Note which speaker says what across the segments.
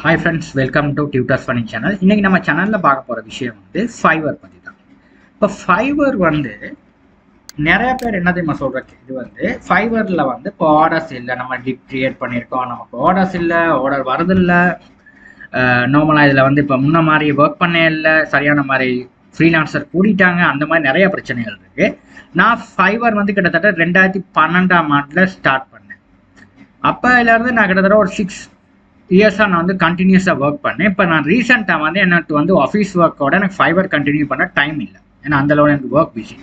Speaker 1: Hi friends welcome to tutors funny channel இன்றைக்கி நம்ம சேனலில் பார்க்க போகிற விஷயம் வந்து ஃபைவர் பற்றி தான் இப்போ ஃபைவர் வந்து நிறைய பேர் என்ன தெரியுமா சொல்கிற இது வந்து ஃபைவரில் வந்து இப்போ ஆர்டர்ஸ் இல்லை. நம்ம டிப் க்ரியேட் பண்ணியிருக்கோம். நமக்கு ஆர்டர்ஸ் இல்லை ஆர்டர் வரதில்லை நார்மலாக இதில் வந்து இப்போ முன்ன மாதிரி ஒர்க் பண்ணே இல்லை. சரியான மாதிரி ஃப்ரீலான்சர் கூட்டிட்டாங்க அந்த மாதிரி நிறைய பிரச்சனைகள் இருக்குது நான் ஃபைவர் வந்து கிட்டத்தட்ட ரெண்டாயிரத்தி பன்னெண்டாம் ஆண்டில் ஸ்டார்ட் பண்ணேன். அப்போ இதுலேருந்து நான் கிட்டத்தட்ட ஒரு சிக்ஸ் இயர்ஸாக நான் வந்து கண்டினியூஸாக ஒர்க் பண்ணேன். இப்போ நான் ரீசெண்டாக வந்து எனக்கு வந்து ஆஃபீஸ் ஒர்க்கோட எனக்கு ஃபைவர் கண்டினியூ பண்ண டைம் இல்லை. ஏன்னா அந்தளவு எனக்கு ஒர்க் பிஸி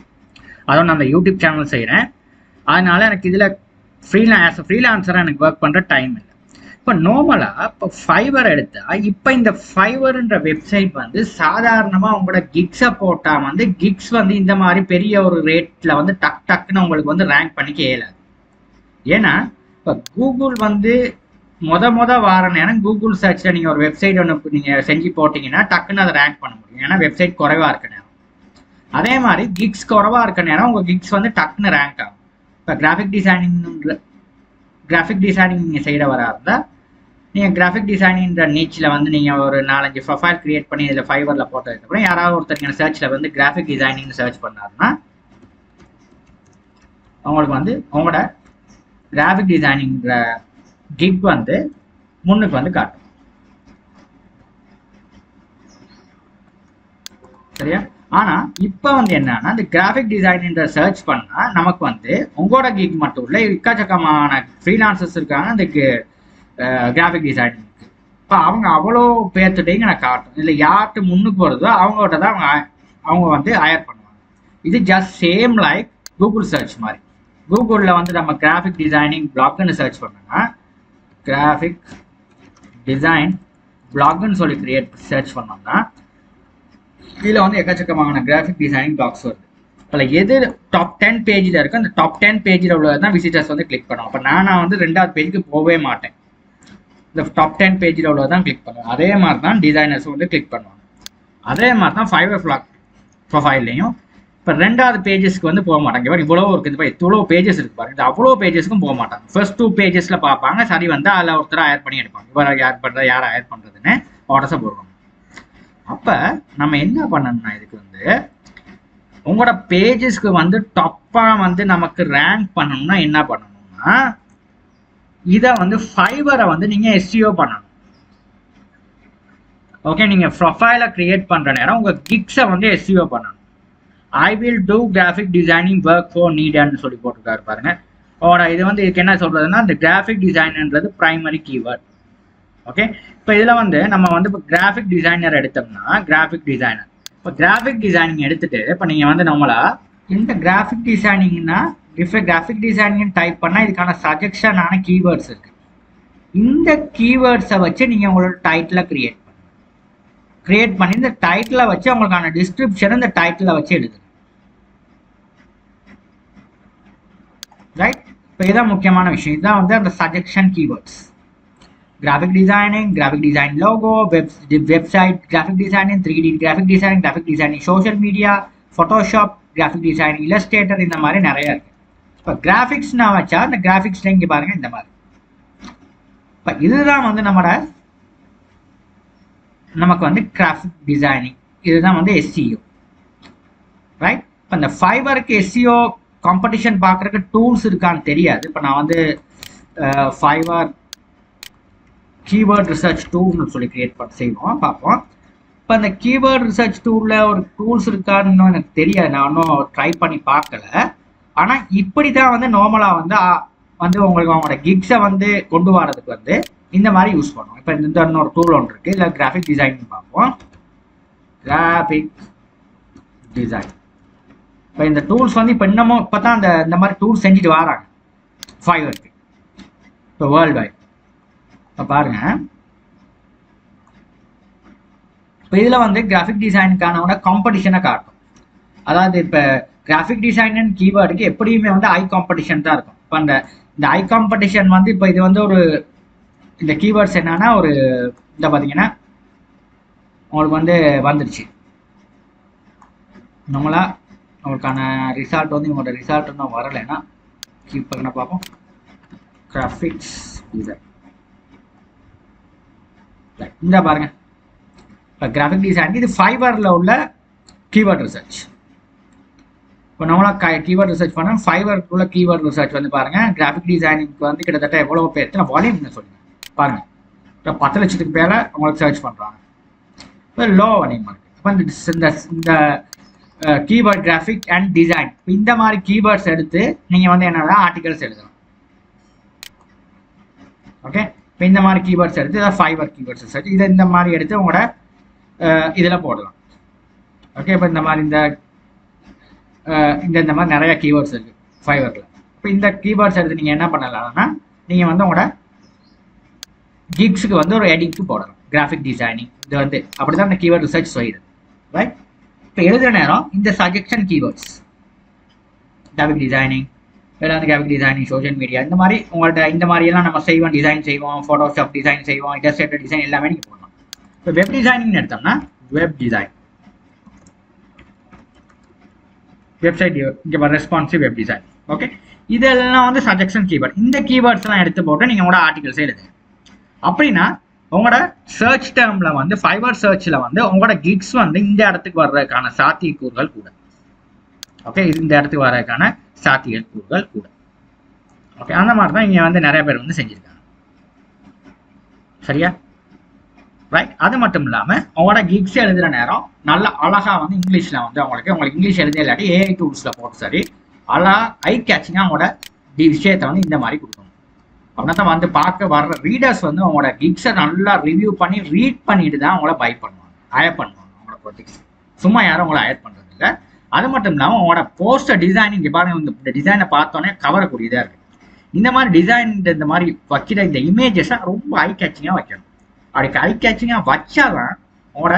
Speaker 1: அதோட நான் அந்த யூடியூப் சேனல் செய்கிறேன் அதனால எனக்கு இதில் ஃப்ரீலா ஆஸ் ஃப்ரீலான்சராக எனக்கு ஒர்க் பண்ணுற டைம் இல்லை. இப்போ நார்மலாக இப்போ ஃபைவர் எடுத்தால் இப்போ இந்த ஃபைவருன்ற வெப்சைட் வந்து சாதாரணமாக உங்களோட கிக்ஸை போட்டால் வந்து கிக்ஸ் வந்து இந்த மாதிரி பெரிய ஒரு ரேட்டில் வந்து டக் டக்குன்னு உங்களுக்கு வந்து ரேங்க் பண்ணிக்க இயலாது. ஏன்னா இப்போ கூகுள் வந்து மொத மொத வார கூகுள் சர்ச்சில் நீங்கள் ஒரு வெப்சைட் ஒன்று நீங்கள் செஞ்சு போட்டிங்கன்னா டக்குன்னு அதை ரேங்க் பண்ண முடியும். ஏன்னா வெப்சைட் குறைவாக இருக்க நேரம். அதே மாதிரி கிக்ஸ் குறைவாக இருக்க நேரம் உங்கள் கிக்ஸ் வந்து டக்குன்னு ரேங்க் ஆகும். இப்போ கிராஃபிக் டிசைனிங் கிராஃபிக் டிசைனிங் நீங்கள் செய்கிற வரா இருந்தால் நீங்கள் கிராஃபிக் டிசைனிங்கிற நீச்சில் வந்து நீங்கள் ஒரு நாலஞ்சு ப்ரொஃபைல் கிரியேட் பண்ணி இதில் ஃபைவரில் போட்டதுக்கப்புறம் யாராவது ஒருத்தர் சர்ச்சில் வந்து கிராஃபிக் டிசைனிங் சர்ச் பண்ணாருன்னா உங்களுக்கு வந்து உங்களோட கிராஃபிக் டிசைனிங்கிற கிக் வந்து முன்னுக்கு வந்து காட்டும். சரியா? ஆனா இப்ப வந்து என்னன்னா இந்த கிராஃபிக் டிசைன்ன்ற சர்ச் பண்ணா நமக்கு வந்து உங்களோட கிக் மட்டும் இல்ல எக்கச்சக்கமான ஃப்ரீலான்சர்ஸ் இருக்காங்க அந்த கிராஃபிக் டிசைனிங் இப்போ அவங்க அவ்வளோ பேர்த்துட்டையும் நான் காட்டும். இல்லை யார்கிட்ட முன்னுக்கு போகிறதோ அவங்ககிட்ட தான் அவங்க அவங்க வந்து ஹயர் பண்ணுவாங்க. இது just same like Google search மாதிரி. கூகுளில் வந்து நம்ம கிராஃபிக் டிசைனிங் பிளாக்னு சர்ச் பண்ணோம்னா கிராஃபிக் டிசைன் பிளாக்னு சொல்லி கிரியேட் சர்ச் பண்ணோம்னா கீழே வந்து எக்கச்சக்கமான கிராஃபிக் டிசைனிங் பிளாக்ஸ் வருது. அதில் எது டாப் டென் பேஜில் இருக்கோ அந்த டாப் டென் பேஜில் உள்ளது தான் விசிட்டர்ஸ் வந்து கிளிக் பண்ணுவோம் அப்போ நான் வந்து ரெண்டாவது பேஜுக்கு போகவே மாட்டேன். இந்த டாப் டென் பேஜில் உள்ளது தான் கிளிக் பண்ணுவேன் அதே மாதிரி தான் டிசைனர்ஸும் வந்து கிளிக் பண்ணுவாங்க. அதே மாதிரி தான் ஃபைவ் ஃப்ளாக் ப்ரொஃபைல்லையும் இப்போ ரெண்டாவது பேஜஸ்க்கு வந்து போக மாட்டாங்க. இவர் இவ்வளோ இருக்குது பாரு இவ்வளோ பேஜஸ் இருக்கு பாருங்க அவ்வளோ பேஜஸ்க்கும் போக மாட்டாங்க ஃபர்ஸ்ட் டூ பேஜஸில் பார்ப்பாங்க. சரி வந்தால் அதில் ஒருத்தர் ஹயர் பண்ணி எடுப்பாங்க. இவர் யார் பண்ணுறது யார் ஹயர் பண்ணுறதுன்னு ஆர்டர்ஸை போடுவாங்க. அப்போ நம்ம என்ன பண்ணணும்னா இதுக்கு வந்து உங்களோட பேஜஸ்க்கு வந்து டப்பாக வந்து நமக்கு ரேங்க் பண்ணணும்னா என்ன பண்ணணும்னா இதை வந்து ஃபைபரை வந்து நீங்கள் எஸ்டிஓ பண்ணணும். ஓகே நீங்கள் ப்ரொஃபைலை க்ரியேட் பண்ணுற நேரம் உங்கள் கிக்ஸை வந்து எஸ்டிஓ பண்ணணும். I will do graphic designing work for நீடன்னு சொல்லி போட்டிருக்காரு பாருங்க. ஓட இது வந்து இதுக்கு என்ன சொல்றதுன்னா இந்த கிராஃபிக் டிசைன்ன்றது பிரைமரி கீவேர்ட் ஓகே இப்போ இதில் வந்து நம்ம வந்து இப்போ கிராஃபிக் டிசைனர் எடுத்தோம்னா கிராஃபிக் டிசைனர் இப்போ கிராஃபிக் டிசைனிங் எடுத்துட்டு இப்போ நீங்கள் வந்து நம்மளா இந்த கிராஃபிக் டிசைனிங்னா டிஃப்ரெண்ட் கிராஃபிக் டிசைனிங் டைப் பண்ணால் இதுக்கான சஜெக்ஷனான கீவேர்ட்ஸ் இருக்கு. இந்த கீவேர்ட்ஸை வச்சு நீங்கள் உங்களோட டைட்டில் கிரியேட் பண்ணுங்க கிரியேட் பண்ணி இந்த டைட்டிலை வச்சு உங்களுக்கான டிஸ்கிரிப்ஷன் இந்த டைட்டிலை வச்சு எழுதுங்க. ரைட் இப்போ இதுதான் முக்கியமான விஷயம். இதுதான் வந்து அந்த suggestion keywords graphic designing graphic design logo web website graphic designing three D graphic designing graphic designing social media Photoshop graphic designing illustrator இந்த மாதிரி நிறைய இருக்கு. இப்போ கிராஃபிக்ஸ்னா வச்சா இந்த கிராஃபிக்ஸ்ல இங்கே பாருங்க இந்த மாதிரி. இப்போ இதுதான் வந்து நம்மளோட நமக்கு வந்து கிராஃபிக் டிசைனிங் இதுதான் வந்து எஸ்சிஓ ரைட் இப்போ இந்த ஃபைபருக்கு எஸ்சிஓ காம்படிஷன் பார்க்குறதுக்கு டூல்ஸ் இருக்கான்னு தெரியாது. இப்போ நான் வந்து ஃபைவ் ஆர் கீவேர்ட் ரிசர்ச் டூல்னு சொல்லி கிரியேட் பண்ண செய்வோம் பார்ப்போம். இப்போ அந்த கீவேர்ட் ரிசர்ச் டூலில் ஒரு டூல்ஸ் இருக்கான்னு இன்னும் எனக்கு தெரியாது. நான் இன்னும் ட்ரை பண்ணி பார்க்கல. ஆனால் இப்படி தான் வந்து நார்மலாக வந்து வந்து உங்களுக்கு அவங்களோட கிக்ஸை வந்து கொண்டு வரதுக்கு வந்து இந்த மாதிரி யூஸ் பண்ணுவோம். இப்போ இந்த இன்னொரு டூல் ஒன்று இருக்குது இல்லை கிராஃபிக் டிசைன் பார்ப்போம். கிராஃபிக் டிசைன் இப்போ இந்த டூல்ஸ் வந்து இப்போ இன்னமும் இப்போ தான் அந்த இந்த மாதிரி டூல்ஸ் செஞ்சுட்டு வராங்க. ஃபைவருக்கு இப்போ வேர்ல்டு வைட் இப்போ பாருங்க. இப்போ இதில் வந்து கிராஃபிக் டிசைனுக்கானவன காம்படிஷனை காட்டும். அதாவது இப்போ கிராஃபிக் டிசைன் கீவேர்டுக்கு எப்படியுமே வந்து ஐ காம்படிஷன் தான் இருக்கும். இப்போ அந்த இந்த ஐ காம்படிஷன் வந்து இப்போ இது வந்து ஒரு இந்த கீவேர்ட்ஸ் என்னன்னா ஒரு இந்த பார்த்தீங்கன்னா உங்களுக்கு வந்து வந்துடுச்சு நம்மளா நம்மளுக்கான ரிசல்ட் வந்து உங்களோட ரிசல்ட் இன்னும் வரலைன்னா கீப் பண்ண பார்ப்போம். கிராஃபிக்ஸ் டிசைன் இந்த பாருங்க. இப்போ கிராஃபிக் டிசைன் இது ஃபைபரில் உள்ள கீவேர்ட் ரிசர்ச் இப்போ நம்மளா கீவேர்ட் ரிசர்ச் பண்ணால் ஃபைபருக்குள்ள கீவேர்ட் ரிசர்ச் வந்து பாருங்க. கிராஃபிக் டிசைனிங்க்கு வந்து கிட்டத்தட்ட எவ்வளோ பேர் எத்தனை வால்யூம் சொல்லுங்க. பாருங்க. இப்போ பத்து லட்சத்துக்கு பேரை உங்களுக்கு சர்ச் பண்ணுறாங்க இப்போ லோ வால்யூம் இருக்கு. இப்போ இந்த இந்த கீவேர்ட் கிராஃபிக் அண்ட் டிசைன் இந்த மாதிரி கீவேர்ட்ஸ் எடுத்து நீங்கள் வந்து என்னன்னா ஆர்டிகல்ஸ் எழுதணும். ஓகே இப்போ இந்த மாதிரி கீவேர்ட்ஸ் எடுத்து இதை ஃபைபர் கீவேர்ட்ஸ் எடுத்து இதை இந்த மாதிரி எடுத்து உங்களோட இதில் போடலாம். ஓகே இப்போ இந்த மாதிரி இந்த இந்த இந்த மாதிரி நிறைய கீவேர்ட்ஸ் இருக்குது ஃபைபரில் இப்போ இந்த கீவேர்ட்ஸ் எடுத்து நீங்கள் என்ன பண்ணலாம்னா நீங்கள் வந்து உங்களோட கிக்ஸுக்கு வந்து ஒரு எடிங்க்கு போடலாம் கிராஃபிக் டிசைனிங் இது வந்து அப்படி தான் இந்த கீவேர்ட் ரிசர்ச் செய்யுது ரைட் இப்போ எழுதுகிற நேரம் இந்த சஜெக்ஷன் கீவேர்ட்ஸ் கிராஃபிக் டிசைனிங் வேறு வந்து கிராஃபிக் டிசைனிங் சோஷியல் மீடியா இந்த மாதிரி உங்கள்கிட்ட இந்த மாதிரியெல்லாம் நம்ம செய்வோம் டிசைன் செய்வோம் ஃபோட்டோஷாப் டிசைன் செய்வோம் இல்லஸ்ட்ரேட்டர் டிசைன் எல்லாமே நீங்கள் போடலாம். இப்போ வெப் டிசைனிங்னு எடுத்தோம்னா வெப் டிசைன் வெப்சைட் இங்கே ரெஸ்பான்சிவ் வெப் டிசைன் ஓகே இதெல்லாம் வந்து சஜெக்ஷன் கீவேர்ட் இந்த கீவேர்ட்ஸ்லாம் எடுத்து போட்டு நீங்கள் உங்களோட ஆர்டிகல்ஸ் எழுது அப்படின்னா உங்களோட சர்ச் டேர்மில் வந்து ஃபைபர் சர்ச்சில் வந்து உங்களோட கிக்ஸ் வந்து இந்த இடத்துக்கு வர்றதுக்கான சாத்தியக்கூறுகள் கூட. ஓகே இந்த இடத்துக்கு வர்றதுக்கான சாத்தியக்கூறுகள் கூட. ஓகே அந்த மாதிரி தான் இங்கே வந்து நிறைய பேர் வந்து செஞ்சுருக்காங்க. சரியா? ரைட் அது மட்டும் இல்லாமல் உங்களோட கிக்ஸ் எழுதுகிற நேரம் நல்ல அழகாக வந்து இங்கிலீஷில் வந்து அவங்களுக்கு உங்களுக்கு இங்கிலீஷ் எழுத இல்லாட்டி ஏஐ டூல்ஸில் போட்டு சரி அழகாக ஐ கேட்சிங்காக அவங்களோட விஷயத்தை வந்து இந்த மாதிரி கொடுக்கணும். அப்படின்னா தான் வந்து பார்க்க வர்ற ரீடர்ஸ் வந்து அவங்களோட கிக்ஸை நல்லா ரிவ்யூ பண்ணி ரீட் பண்ணிட்டு தான் அவங்கள பை பண்ணுவாங்க ஹயர் பண்ணுவாங்க அவங்களோட ப்ரொஜெக்ட்ஸ் சும்மா யாரும் அவங்கள ஹயர் பண்ணுறது இல்லை. அது மட்டும் இல்லாமல் அவங்களோட போஸ்டர் டிசைனிங் இங்கே பாருங்க இந்த டிசைனை பார்த்தோன்னே கவரக்கூடியதாக இருக்குது இந்த மாதிரி டிசைன் இந்த மாதிரி வைக்கிற இந்த இமேஜஸை ரொம்ப ஐ கேச்சிங்காக வைக்கணும். அப்படி ஐ கேச்சிங்காக வச்சாதான் உங்களோட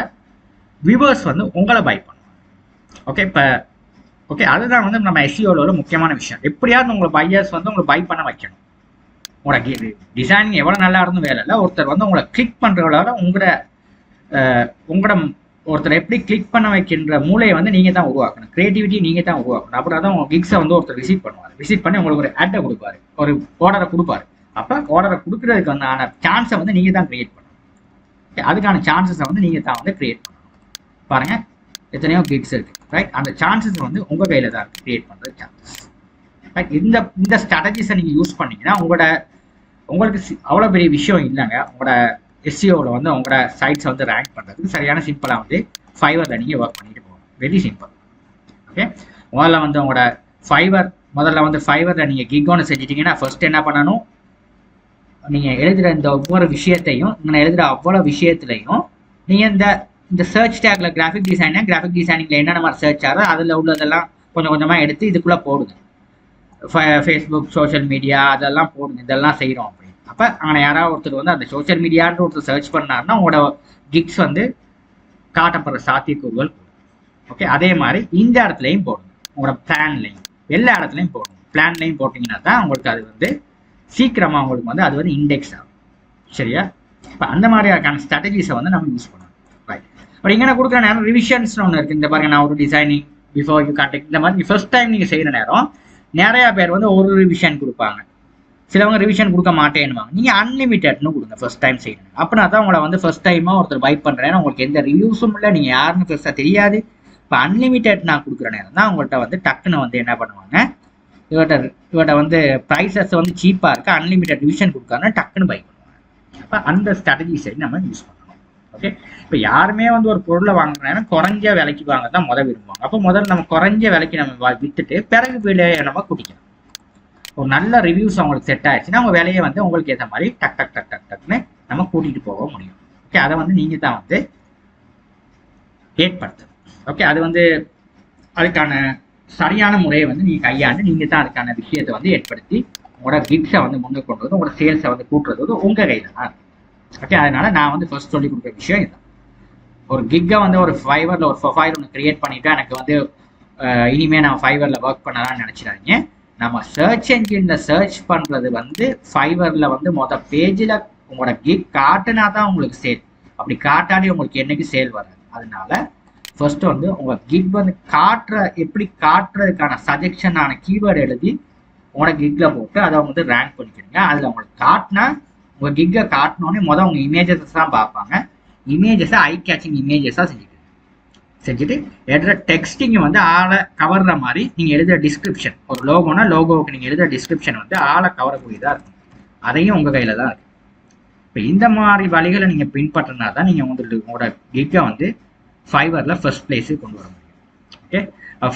Speaker 1: வியூவர்ஸ் வந்து உங்களை பை பண்ணுவாங்க. ஓகே இப்போ ஓகே அதுதான் வந்து நம்ம எஸ்சியோட ஒரு முக்கியமான விஷயம். எப்படியாவது உங்களை பையர்ஸ் வந்து உங்களை பை பண்ண வைக்கணும். உங்களோட டிசைனிங் எவ்வளோ நல்லா இருந்தும் வேலை இல்லை. ஒருத்தர் வந்து உங்களை கிளிக் பண்ணுறவளால உங்களோட உங்களோட ஒருத்தர் எப்படி கிளிக் பண்ண வைக்கின்ற மூளையை வந்து நீங்கள் தான் உருவாக்கணும். க்ரியேட்டிவிட்டி நீங்கள் தான் உருவாக்கணும். அப்புறம் தான் உங்கள் கிக்ஸை வந்து ஒருத்தர் விசிட் பண்ணுவார். விசிட் பண்ணி உங்களுக்கு ஒரு ஆட்டை கொடுப்பாரு. ஒரு ஆர்டரை கொடுப்பாரு. அப்போ ஆர்டரை கொடுக்குறதுக்கு ஆன சான்ஸை வந்து நீங்கள் தான் க்ரியேட் பண்ணணும். அதுக்கான சான்சஸை வந்து நீங்கள் தான் வந்து க்ரியேட் பண்ணணும். பாருங்கள் எத்தனையோ கிக்ஸ் இருக்குது ரைட் அந்த சான்சஸ் வந்து உங்கள் கையில் தான் இருக்குது க்ரியேட் பண்ணுறது சான்சஸ் ரைட் இந்த இந்த ஸ்ட்ராட்டஜிஸை நீங்கள் யூஸ் பண்ணீங்கன்னா உங்களோட உங்களுக்கு அவ்வளோ பெரிய விஷயம் இல்லைங்க. உங்களோட எஸ்சிஓவில் வந்து உங்களோட சைட்ஸை வந்து ரேங்க் பண்ணுறதுக்கு சரியான சிம்பிளாக வந்து ஃபைவர் நீங்கள் ஒர்க் பண்ணிட்டு போகணும். வெரி சிம்பிள் ஓகே முதல்ல வந்து உங்களோட ஃபைவர் முதல்ல வந்து ஃபைவரில் நீங்கள் கிக் ஒன்று செஞ்சிட்டிங்கன்னா ஃபர்ஸ்ட் என்ன பண்ணணும்? நீங்கள் எழுதுகிற இந்த ஒவ்வொரு விஷயத்தையும் நீங்கள் எழுதுகிற அவ்வளோ விஷயத்துலையும் நீங்கள் இந்த இந்த சர்ச் டேக்கில் கிராஃபிக் டிசைனா கிராஃபிக் டிசைனிங்கில் என்னென்ன மாதிரி சர்ச் ஆகிறோ அதில் உள்ளதெல்லாம் கொஞ்சம் கொஞ்சமாக எடுத்து இதுக்குள்ளே போடுங்க. ஃபேஸ்புக் சோஷியல் மீடியா அதெல்லாம் போடுங்க. இதெல்லாம் செய்கிறோம் அப்படின்னு. அப்போ அங்கே யாராவது ஒருத்தர் வந்து அந்த சோஷியல் மீடியான்ற ஒருத்தர் சர்ச் பண்ணாருன்னா உங்களோட கிக்ஸ் வந்து காட்டப்படுற சாத்தியக்கூறுகள் ஓகே அதே மாதிரி இந்த இடத்துலையும் போடணும் உங்களோட பிளான்லையும் எல்லா இடத்துலையும் போடணும் பிளான்லையும் போட்டிங்கன்னா தான் உங்களுக்கு அது வந்து சீக்கிரமாக உங்களுக்கு வந்து அது வந்து இண்டெக்ஸ் ஆகும். சரியா? இப்போ அந்த மாதிரியான ஸ்ட்ராட்டஜிஸை வந்து நம்ம யூஸ் பண்ணணும். ரைட் அப்புறம் இங்கே கொடுக்குற நேரம் ரிவிஷன்ஸ்னு ஒன்று இருக்குது இந்த பாருங்க நான் ஒரு டிசைனிங் பிஃபோர் யூ கான்டெக்ட் இந்த மாதிரி ஃபர்ஸ்ட் டைம் நீங்கள் செய்கிற நேரம் நிறையா பேர் வந்து ஒரு ரிவிஷன் கொடுப்பாங்க. சிலவங்க ரிவிஷன் கொடுக்க மாட்டேன்னுவாங்க. நீங்கள் அன்லிமிட்டட்னு கொடுங்க ஃபர்ஸ்ட் டைம் செய்யணும் அப்படின்னா தான் உங்களை வந்து ஃபர்ஸ்ட் டைமாக ஒருத்தர் பை பண்ணுறேன்னா உங்களுக்கு எந்த ரிவ்யூஸும் இல்லை நீங்கள் யாருன்னு பெருசாக தெரியாது. இப்போ அன்லிமிட்டட் நான் கொடுக்குற நேரம் தான் உங்கள்கிட்ட வந்து டக்குன்னு வந்து என்ன பண்ணுவாங்க? இவர்கிட்ட இவர்கிட்ட வந்து ப்ரைஸஸ் வந்து சீப்பாக இருக்குது அன்லிமிட்டட் ரிவிஷன் கொடுக்காருன்னா டக்குன்னு பை பண்ணுவாங்க. அப்போ அந்த ஸ்ட்ராட்டஜி சைடு நம்ம யூஸ் பண்ணுவோம் ஓகே இப்போ யாருமே வந்து ஒரு பொருளை வாங்குறேன்னா குறைஞ்ச விலைக்கு வாங்க தான் முதல் விரும்புவாங்க அப்போ முதல்ல நம்ம குறைஞ்ச விலைக்கு நம்ம வித்துட்டு பிறகு விலையை நம்ம குடிக்கணும் ஒரு நல்ல ரிவ்யூஸ் அவங்களுக்கு செட் ஆயிடுச்சுன்னா அவங்க விலையை வந்து உங்களுக்கு ஏற்ற மாதிரி டக் டக் டக் டக் டக்னு நம்ம கூட்டிகிட்டு போக முடியும். ஓகே அதை வந்து நீங்கள் தான் வந்து ஏற்படுத்தணும். ஓகே அது வந்து அதுக்கான சரியான முறையை வந்து நீங்கள் கையாண்டு நீங்கள் தான் அதுக்கான விஷயத்தை வந்து ஏற்படுத்தி உங்களோட கிக்ஸை வந்து முன்னுக்கு கொண்டு வந்து உங்களோட சேல்ஸை வந்து கூட்டுறது வந்து உங்கள் கையில் தான் ஓகே அதனால நான் வந்து ஃபர்ஸ்ட் சொல்லி கொடுக்குற விஷயம் இதுதான். ஒரு கிக்கை வந்து ஒரு ஃபைவரில் ஒரு ஃபைல் ஒன்று கிரியேட் பண்ணிவிட்டு எனக்கு வந்து இனிமேல் நான் ஃபைவரில் ஒர்க் பண்ணலாம்னு நினச்சிடாதீங்க. நம்ம சர்ச் என்ஜினில் சர்ச் பண்ணுறது வந்து ஃபைவரில் வந்து மொதல் பேஜில் உங்களோட கிக் காட்டுனா தான் உங்களுக்கு சேல் அப்படி காட்டாடி உங்களுக்கு என்றைக்கு சேல் வராது. அதனால ஃபர்ஸ்ட் வந்து உங்கள் கிக் வந்து காட்டுற எப்படி காட்டுறதுக்கான சஜெக்ஷனான கீவேர்டு எழுதி உங்களோட கிக்கில் போட்டு அதை வந்து ரேங்க் பண்ணிக்கிறீங்க. அதில் உங்களுக்கு காட்டினா உங்கள் கிக்கை காட்டினோடனே மொதல் உங்கள் இமேஜஸ் தான் பார்ப்பாங்க. இமேஜஸை ஐ கேச்சிங் இமேஜஸாக செஞ்சுட்டு செஞ்சுட்டு எழுதுகிற டெக்ஸ்டிங் வந்து ஆளை கவர்ற மாதிரி நீங்கள் எழுதுகிற டிஸ்கிரிப்ஷன் ஒரு லோகோனா லோகோவுக்கு நீங்கள் எழுதுகிற டிஸ்கிரிப்ஷன் வந்து ஆளை கவரக்கூடியதாக இருக்கும். அதையும் உங்கள் கையில் தான் இருக்கு. இப்போ இந்த மாதிரி வழிகளை நீங்கள் பின்பற்றினா தான் நீங்கள் உங்களுக்கு உங்களோட கிக்கை வந்து ஃபைவரில் ஃபர்ஸ்ட் பிளேஸுக்கு கொண்டு வர முடியும். ஓகே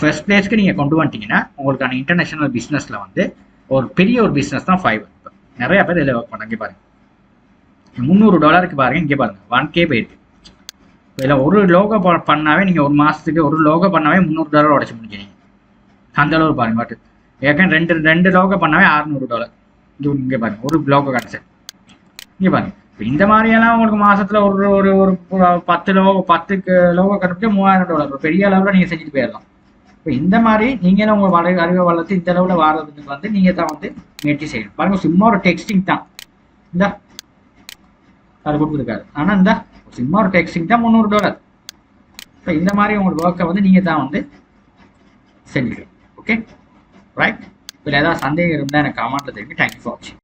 Speaker 1: ஃபர்ஸ்ட் பிளேஸ்க்கு நீங்கள் கொண்டு வந்துட்டீங்கன்னா உங்களுக்கான இன்டர்நேஷனல் பிஸ்னஸில் வந்து ஒரு பெரிய ஒரு பிஸ்னஸ் தான் ஃபைவர் இப்போ நிறைய பேர் இதில் ஒர்க் பாருங்க. முந்நூறு டாலருக்கு பாருங்க இங்கே பாருங்க. ஒன் கே போயிருக்கு இதில் ஒரு லோகோ பண்ணாவே நீங்கள் ஒரு மாதத்துக்கு ஒரு லோகோ பண்ணாவே முந்நூறு டாலர் உடச்சி முடிக்கிறீங்க. அந்த அளவு பாருங்க பாட்டு. ஏற்கனவே ரெண்டு ரெண்டு லோகோ பண்ணாவே அறுநூறு டாலர். இங்கே இங்கே பாருங்க ஒரு லோகோ கிடச்சி இங்கே பாருங்க. இப்போ இந்த மாதிரியெல்லாம் உங்களுக்கு மாசத்துல ஒரு ஒரு ஒரு பத்து லோகோ பத்துக்கு லோகோ கட்டுறது மூவாயிரம் டாலர். பெரிய அளவில் நீங்கள் செஞ்சுட்டு போயிடலாம். இப்போ இந்த மாதிரி நீங்களும் உங்கள் வள அறிவை வளர்த்து இந்த அளவில் வாரதுக்கு வந்து நீங்கள் தான் வந்து முயற்சி செய்யணும். பாருங்க சும்மா ஒரு டெக்ஸ்டிங் தான். இந்த. அது கொடுத்துருக்காரு. ஆனால் இந்த சும்மா ஒரு டெக்ஸ்டிங் தான் முந்நூறு டாலர் இப்போ இந்த மாதிரி உங்களுக்கு ஒர்க்கை வந்து நீங்கள் தான் வந்து செஞ்சுக்கணும். ஓகே ரைட் இதில் ஏதாவது சந்தேகம் இருந்தால் எனக்கு கமெண்ட்டில் தெரியும் தேங்க்யூ ஃபார் வாட்சிங்